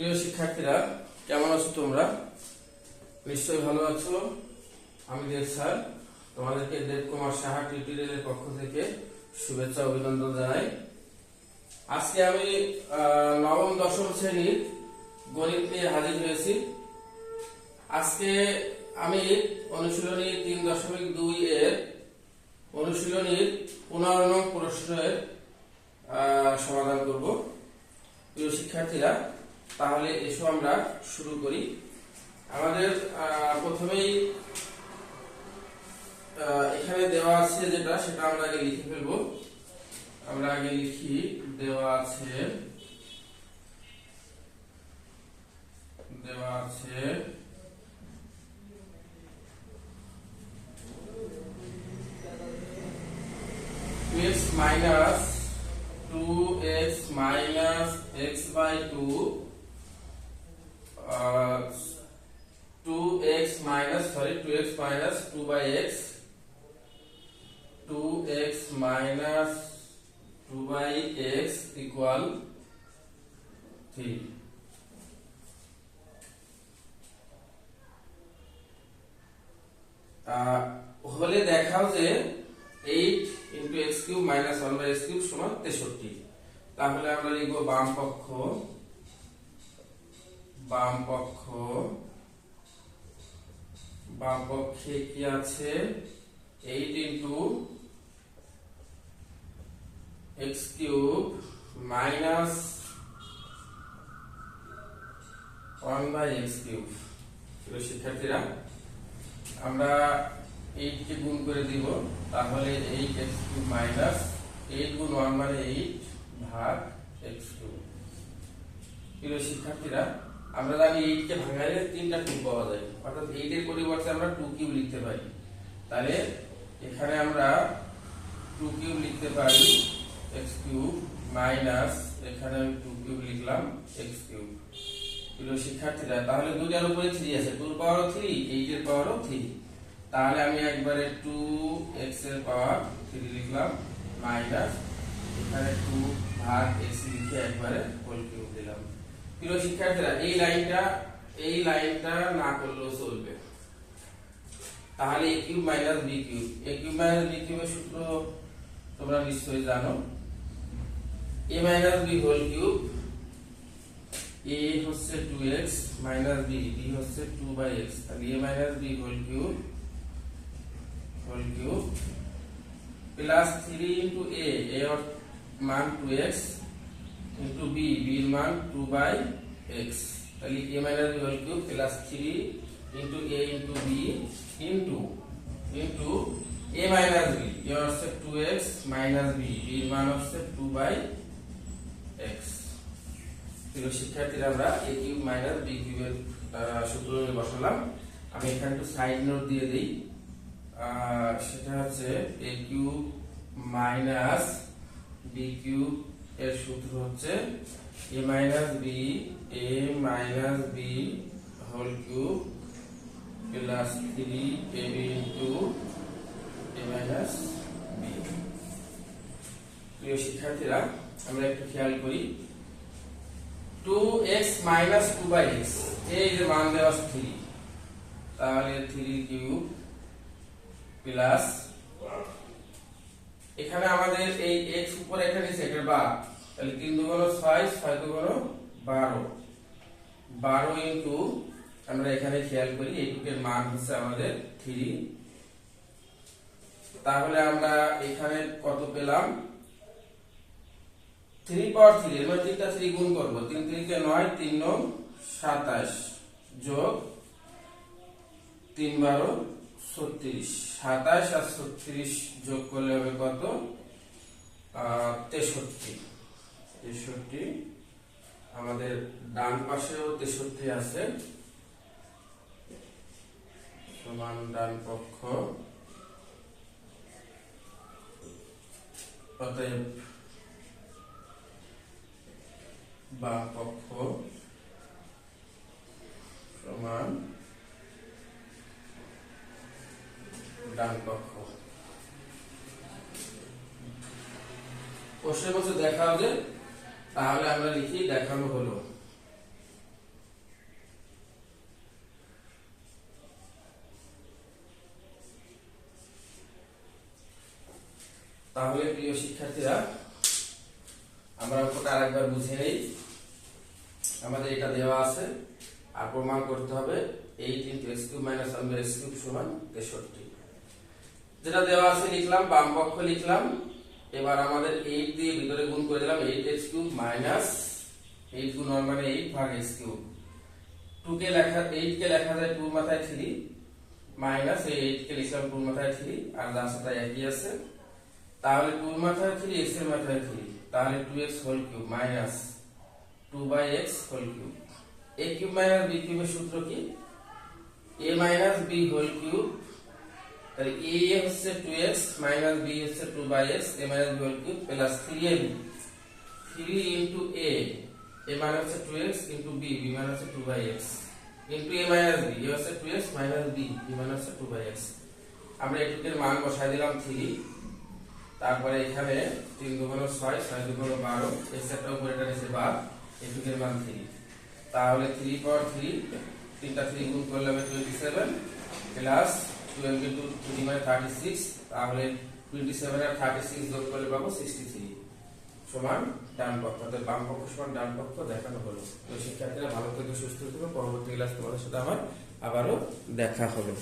প্রিয় শিক্ষার্থীরা, কেমন আছো তোমরা? নিশ্চয়ই ভালো আছো। আমি দেব স্যার। তোমাদেরকে দেব কুমার সাহা টিউটোরিয়ালের পক্ষ থেকে শুভেচ্ছা, অভিনন্দন জানাই। আজকে আমি নবম, দশম শ্রেণির গণিত নিয়ে হাজির হয়েছি। আজকে আমি অনুশীলনী তিন দশমিক দুই এর অনুশীলনীর পনেরো প্রশ্নের সমাধান করব। প্রিয় শিক্ষার্থীরা তাহলে এসো আমরা শুরু করি। আমাদের প্রথমেই এখানে দেওয়া আছে যেটা, সেটা আমরা আগে লিখে ফেলব। আমরা আগে লিখি, দেওয়া আছে দেওয়া আছে, x minus 2x minus x by 2 uh, 2x minus sorry 2x minus 2 by x 2x minus 2 by x equal 3 আহ, হলে দেখাও যে eight into x cube minus one by cube সমান তেষট্টি। তাহলে আমরা লিখব বাম পক্ষ বাম পক্ষ বাম পক্ষে কি আছে? Eight into x cube minus one by x cube. শিক্ষার্থীরা, আমরা এইট কে গুণ করে দিব, তাহলে eight x cube minus eight গুণ ওয়ান মানে এইট ভাগ এক্স কিউব। প্রিয় শিক্ষার্থীরা আমরা জানি এইট কে ভাঙালে তিনটা কিউব পাওয়া যায়। অর্থাৎ এইট এর পরিবর্তে আমরা টু কিউব লিখতে পারি। তাহলে এখানে আমরা টু কিউব লিখতে পারি এক্স কিউব মাইনাস এখানে আমি টু কিউব লিখলাম এক্স কিউব প্রিয় শিক্ষার্থীরা, তাহলে দুইটার উপরে থ্রি আছে। টুর পাওয়ারও থ্রি এইট এর পাওয়ারও থ্রি তাহলে আমি একবারে টু এক্সের পাওয়ার থ্রি লিখলাম মাইনাস এখানে টু ভাগ এক্স লিখে একবারে হোল কিউব দিলাম। প্রিয় শিক্ষার্থীরা, এই লাইনটা এই লাইনটা না করলেও চলবে। তাহলে a cube minus b cube. A cube minus b কিউবের সূত্র তোমরা নিশ্চয়ই জানো। A minus b whole cube a হচ্ছে two x minus b b হচ্ছে টু বাই এক্স তাহলে a minus b whole cube whole cube plus three into a এর মান টু এক্স ইন্টু বি বির মান টু বাই এক্স তাহলে a minus b whole cube plus three into a into b into into a minus b a হচ্ছে two x minus B বির মান হচ্ছে two by x প্রিয় শিক্ষার্থীরা, আমরা এ কিউব মাইনাস বি কিউবের সূত্র বসালাম। আমি এখানে একটু সাইড নোট দিয়ে দিই। সেটা হচ্ছে a cube minus b cube এর সূত্র হচ্ছে a minus b a minus b whole cube plus three a b into a minus b প্রিয় শিক্ষার্থীরা, আমরা একটু খেয়াল করি। Two x minus two by x এই যে মান দেওয়া থ্রি তাহলে থ্রি কিউব প্লাস এখানে আমাদের এই এক্স উপরে এখানে নিচে, এটা বার। তাহলে তিন দুগুণ ছয় ছয় দুগুণ বারো। বারো ইন্টু, আমরা এখানে খেয়াল করি, এইটুকের মান হচ্ছে আমাদের থ্রি তাহলে আমরা এখানে কত পেলাম? থ্রি পাওয়ার থ্রি এর মধ্যে তিনটা থ্রি গুণ করব। তিন তিনকে নয়, তিন নং সাতাশ যোগ তিন বারো ছত্রিশ। সাতাশ আর ছত্রিশ যোগ করলে হবে কত? তেষট্টি। তেষট্টি। আমাদের ডান পাশেও তেষট্টি আছে। সমান ডান পক্ষ। অতএব বাম পক্ষ সমান প্রশ্নের কক্ষ দেখা হবে তাহলে আমরা লিখি দেখানো হলো। তাহলে প্রিয় শিক্ষার্থীরা, আমরা ওটা আরেকবার বুঝে নেই। আমাদের এটা দেওয়া আছে, আর প্রমাণ করতে হবে eight into s cube minus আমরা এস কিউব সমান তেষট্টি। যেটা দেওয়া আছে লিখলাম, বাম পক্ষ লিখলাম। এবার আমাদের এইট দিয়ে ভিতরে গুণ করে দিলাম eight x cube minus eight গুণ মানে এইট ভাগ এক্স কিউব টু কে লেখা এইট কে লেখা যায় টু মাথায় থ্রি মাইনাস এই এইট কে লিখলাম টু মাথায় থ্রি আর তাই একই আছে। তাহলে টু মাথায় থ্রি এক্সের মাথায় থ্রি তাহলে two x whole cube minus two by x whole cube a cube minus b কিউবের সূত্র কি? A minus b whole cube তাহলে এ হচ্ছে টু এক্স মাইনাস বি হচ্ছে two by x a minus b whole cube plus three a b three into a a মানে হচ্ছে two x into b b মানে হচ্ছে two by x into a minus b a হচ্ছে two x minus b b মানে হচ্ছে two by x আমরা এটুকের মান বসাই দিলাম থ্রি তারপরে এখানে তিন দুগুণ ছয় ছয় দুগুণ বারো এক্স একটা উপরে এটা নিচে বার, এটুকের মান থ্রি তাহলে থ্রি পর থ্রি তিনটা থ্রি গুণ করলে হবে twenty seven plus twelve into three মানে থার্টি সিক্স তাহলে টোয়েন্টি সেভেন আর থার্টি সিক্স যোগ করলে পাবো সিক্সটি থ্রি সমান ডান পক্ষ অর্থাৎ বাম পক্ষ সমান ডান পক্ষ দেখানো হলো। তো শিক্ষার্থীরা ভালো থেকে, সুস্থ থেকে, পরবর্তী ক্লাস তোমাদের সাথে আমার আবারও দেখা হবে।